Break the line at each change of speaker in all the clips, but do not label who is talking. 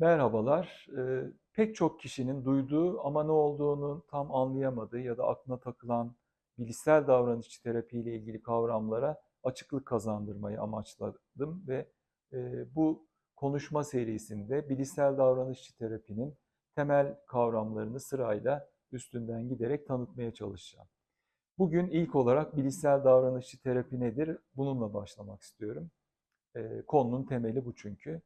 Merhabalar. Eee, pek çok kişinin duyduğu ama ne olduğunu tam anlayamadığı ya da aklına takılan bilişsel davranışçı terapi ile ilgili kavramlara açıklık kazandırmayı amaçladım ve eee, bu konuşma serisinde bilişsel davranışçı terapinin temel kavramlarını sırayla üstünden giderek tanıtmaya çalışacağım. Bugün ilk olarak bilişsel davranışçı terapi nedir? Bununla başlamak istiyorum. Eee, konunun temeli bu çünkü.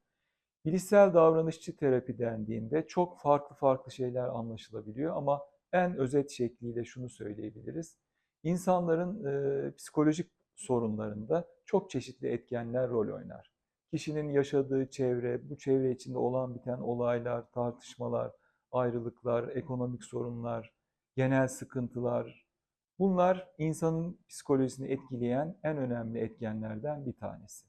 Bilişsel davranışçı terapi dendiğinde çok farklı farklı şeyler anlaşılabiliyor ama en özet şekliyle şunu söyleyebiliriz. İnsanların e, psikolojik sorunlarında çok çeşitli etkenler rol oynar. Kişinin yaşadığı çevre, bu çevre içinde olan biten olaylar, tartışmalar, ayrılıklar, ekonomik sorunlar, genel sıkıntılar, bunlar insanın psikolojisini etkileyen en önemli etkenlerden bir tanesi.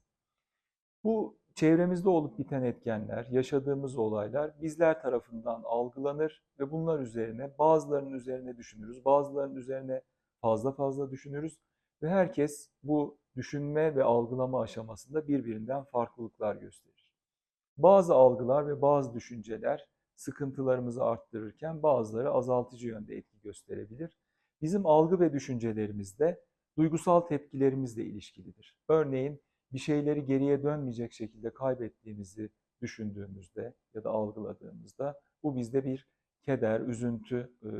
Bu çevremizde olup biten etkenler, yaşadığımız olaylar bizler tarafından algılanır ve bunlar üzerine bazılarının üzerine düşünürüz, bazılarının üzerine fazla fazla düşünürüz ve herkes bu düşünme ve algılama aşamasında birbirinden farklılıklar gösterir. Bazı algılar ve bazı düşünceler sıkıntılarımızı arttırırken bazıları azaltıcı yönde etki gösterebilir. Bizim algı ve düşüncelerimiz de duygusal tepkilerimizle ilişkilidir. Örneğin bir şeyleri geriye dönmeyecek şekilde kaybettiğimizi düşündüğümüzde ya da algıladığımızda bu bizde bir keder, üzüntü e,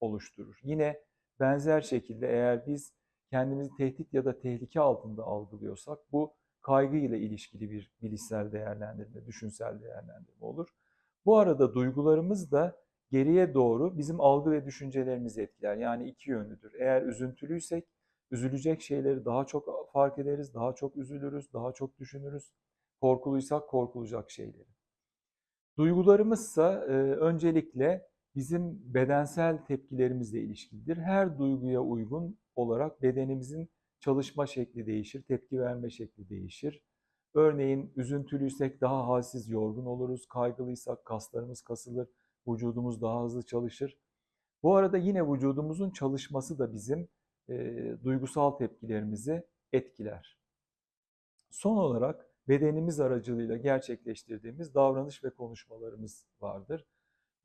oluşturur. Yine benzer şekilde eğer biz kendimizi tehdit ya da tehlike altında algılıyorsak bu kaygı ile ilişkili bir bilişsel değerlendirme, düşünsel değerlendirme olur. Bu arada duygularımız da geriye doğru bizim algı ve düşüncelerimizi etkiler. Yani iki yönlüdür. Eğer üzüntülüysek üzülecek şeyleri daha çok fark ederiz, daha çok üzülürüz, daha çok düşünürüz. Korkuluysak korkulacak şeyleri. Duygularımızsa e, öncelikle bizim bedensel tepkilerimizle ilişkilidir. Her duyguya uygun olarak bedenimizin çalışma şekli değişir, tepki verme şekli değişir. Örneğin üzüntülüysek daha halsiz, yorgun oluruz. Kaygılıysak kaslarımız kasılır, vücudumuz daha hızlı çalışır. Bu arada yine vücudumuzun çalışması da bizim e, duygusal tepkilerimizi etkiler. Son olarak bedenimiz aracılığıyla gerçekleştirdiğimiz davranış ve konuşmalarımız vardır.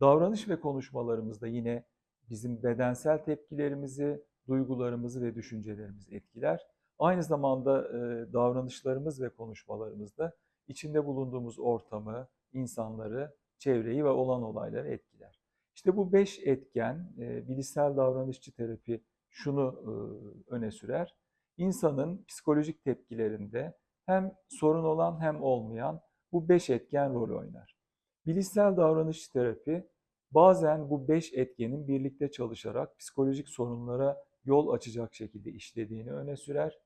Davranış ve konuşmalarımızda yine bizim bedensel tepkilerimizi, duygularımızı ve düşüncelerimizi etkiler. Aynı zamanda e, davranışlarımız ve konuşmalarımızda içinde bulunduğumuz ortamı, insanları, çevreyi ve olan olayları etkiler. İşte bu beş etken e, bilişsel davranışçı terapi şunu öne sürer. İnsanın psikolojik tepkilerinde hem sorun olan hem olmayan bu beş etken rol oynar. Bilişsel davranış terapi bazen bu beş etkenin birlikte çalışarak psikolojik sorunlara yol açacak şekilde işlediğini öne sürer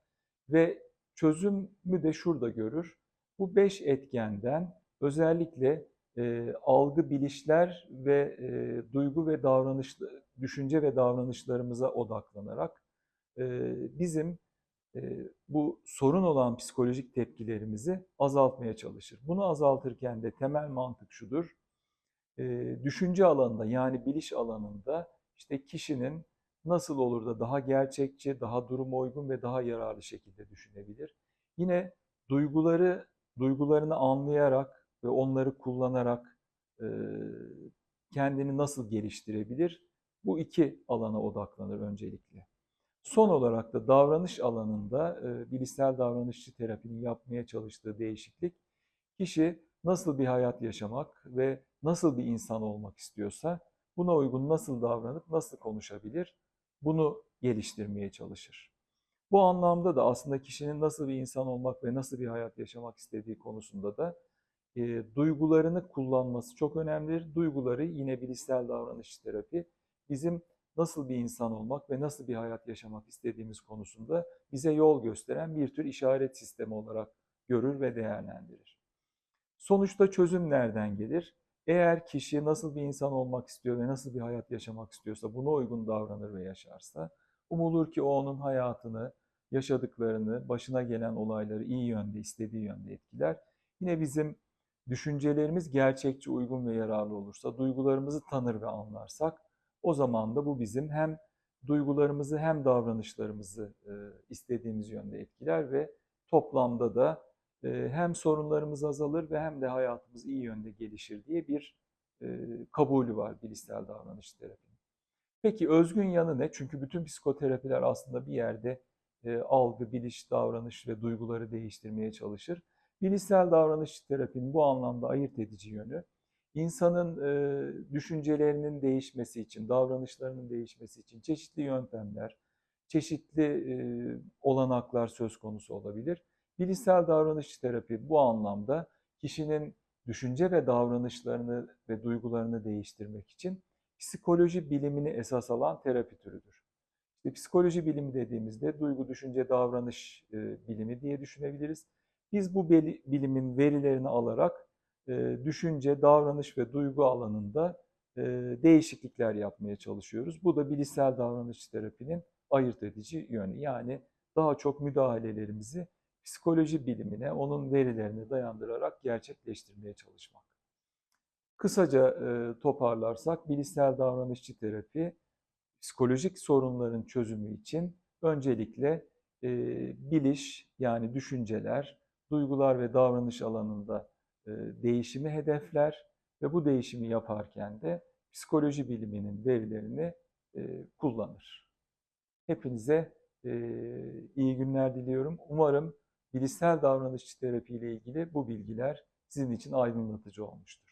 ve çözümü de şurada görür. Bu beş etkenden özellikle e, algı bilişler ve e, duygu ve davranış, düşünce ve davranışlarımıza odaklanarak e, bizim e, bu sorun olan psikolojik tepkilerimizi azaltmaya çalışır. Bunu azaltırken de temel mantık şudur. E, düşünce alanında yani biliş alanında işte kişinin nasıl olur da daha gerçekçi, daha duruma uygun ve daha yararlı şekilde düşünebilir. Yine duyguları, duygularını anlayarak ve onları kullanarak kendini nasıl geliştirebilir? Bu iki alana odaklanır öncelikle. Son olarak da davranış alanında e, bilişsel davranışçı terapinin yapmaya çalıştığı değişiklik kişi nasıl bir hayat yaşamak ve nasıl bir insan olmak istiyorsa buna uygun nasıl davranıp nasıl konuşabilir bunu geliştirmeye çalışır. Bu anlamda da aslında kişinin nasıl bir insan olmak ve nasıl bir hayat yaşamak istediği konusunda da e, duygularını kullanması çok önemlidir. Duyguları yine bilişsel davranış terapi bizim nasıl bir insan olmak ve nasıl bir hayat yaşamak istediğimiz konusunda bize yol gösteren bir tür işaret sistemi olarak görür ve değerlendirir. Sonuçta çözüm nereden gelir? Eğer kişi nasıl bir insan olmak istiyor ve nasıl bir hayat yaşamak istiyorsa buna uygun davranır ve yaşarsa umulur ki o onun hayatını, yaşadıklarını, başına gelen olayları iyi yönde, istediği yönde etkiler. Yine bizim düşüncelerimiz gerçekçi, uygun ve yararlı olursa, duygularımızı tanır ve anlarsak o zaman da bu bizim hem duygularımızı hem davranışlarımızı istediğimiz yönde etkiler ve toplamda da e, hem sorunlarımız azalır ve hem de hayatımız iyi yönde gelişir diye bir e, kabulü var bilişsel davranış terapinin. Peki özgün yanı ne? Çünkü bütün psikoterapiler aslında bir yerde e, algı, biliş, davranış ve duyguları değiştirmeye çalışır. Bilişsel davranış terapinin bu anlamda ayırt edici yönü, insanın e, düşüncelerinin değişmesi için, davranışlarının değişmesi için çeşitli yöntemler, çeşitli e, olanaklar söz konusu olabilir. Bilişsel davranış terapi bu anlamda kişinin düşünce ve davranışlarını ve duygularını değiştirmek için psikoloji bilimini esas alan terapi türüdür. İşte psikoloji bilimi dediğimizde duygu, düşünce, davranış e, bilimi diye düşünebiliriz. Biz bu bilimin verilerini alarak e, düşünce, davranış ve duygu alanında e, değişiklikler yapmaya çalışıyoruz. Bu da bilişsel davranış terapinin ayırt edici yönü. Yani daha çok müdahalelerimizi psikoloji bilimine, onun verilerine dayandırarak gerçekleştirmeye çalışmak. Kısaca e, toparlarsak bilişsel davranışçı terapi psikolojik sorunların çözümü için öncelikle biliş yani düşünceler, duygular ve davranış alanında e, değişimi hedefler ve bu değişimi yaparken de psikoloji biliminin verilerini e, kullanır. Hepinize e, iyi günler diliyorum. Umarım bilişsel davranışçı terapi ile ilgili bu bilgiler sizin için aydınlatıcı olmuştur.